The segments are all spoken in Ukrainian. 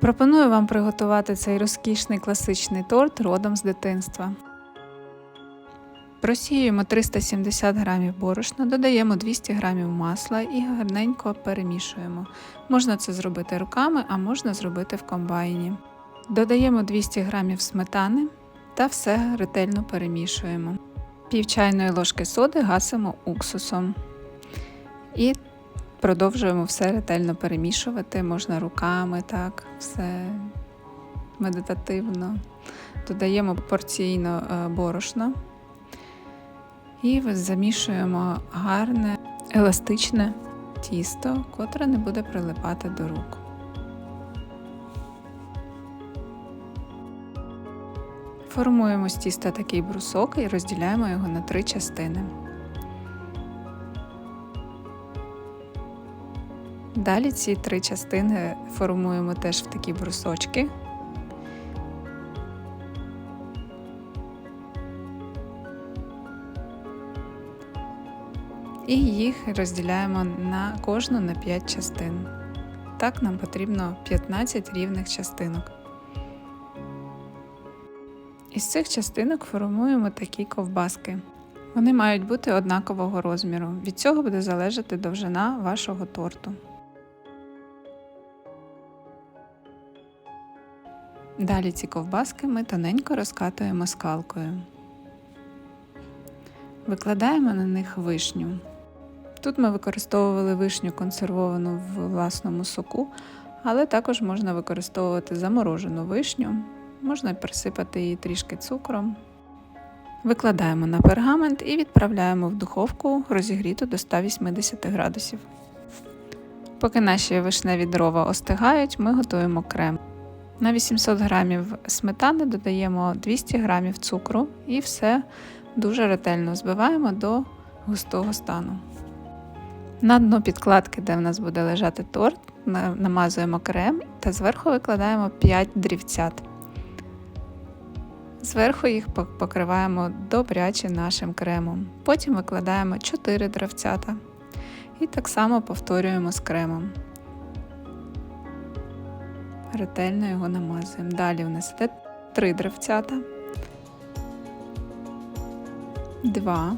Пропоную вам приготувати цей розкішний класичний торт родом з дитинства. Просіюємо 370 г борошна, додаємо 200 г масла і гарненько перемішуємо. Можна це зробити руками, а можна зробити в комбайні. Додаємо 200 г сметани та все ретельно перемішуємо. Пів чайної ложки соди гасимо уксусом. І продовжуємо все ретельно перемішувати, можна руками, так, все медитативно. Додаємо порційно е, борошно і замішуємо гарне, еластичне тісто, котре не буде прилипати до рук. Формуємо з тіста такий брусок і розділяємо його на три частини. Далі ці три частини формуємо теж в такі брусочки. І їх розділяємо на кожну на 5 частин. Так нам потрібно 15 рівних частинок. Із цих частинок формуємо такі ковбаски. Вони мають бути однакового розміру. Від цього буде залежати довжина вашого торту. Далі ці ковбаски ми тоненько розкатуємо скалкою. Викладаємо на них вишню. Тут ми використовували вишню консервовану в власному соку, але також можна використовувати заморожену вишню, можна присипати її трішки цукром. Викладаємо на пергамент і відправляємо в духовку розігріту до 180 градусів. Поки наші вишневі дрова остигають, ми готуємо крем. На 800 г сметани додаємо 200 г цукру і все дуже ретельно збиваємо до густого стану. На дно підкладки, де в нас буде лежати торт, намазуємо крем та зверху викладаємо 5 дрівцят. Зверху їх покриваємо добряче нашим кремом. Потім викладаємо 4 дровцята. І так само повторюємо з кремом. Ретельно його намазуємо. Далі у нас йде 3 дровцята, 2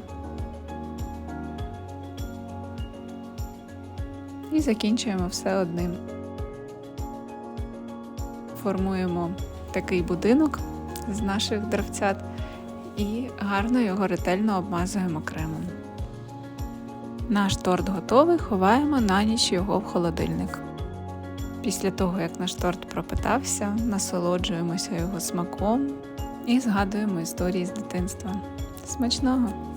і закінчуємо все одним. Формуємо такий будинок з наших дровцят і гарно його ретельно обмазуємо кремом. Наш торт готовий, ховаємо на ніч його в холодильник. Після того, як наш торт пропитався, насолоджуємося його смаком і згадуємо історії з дитинства. Смачного!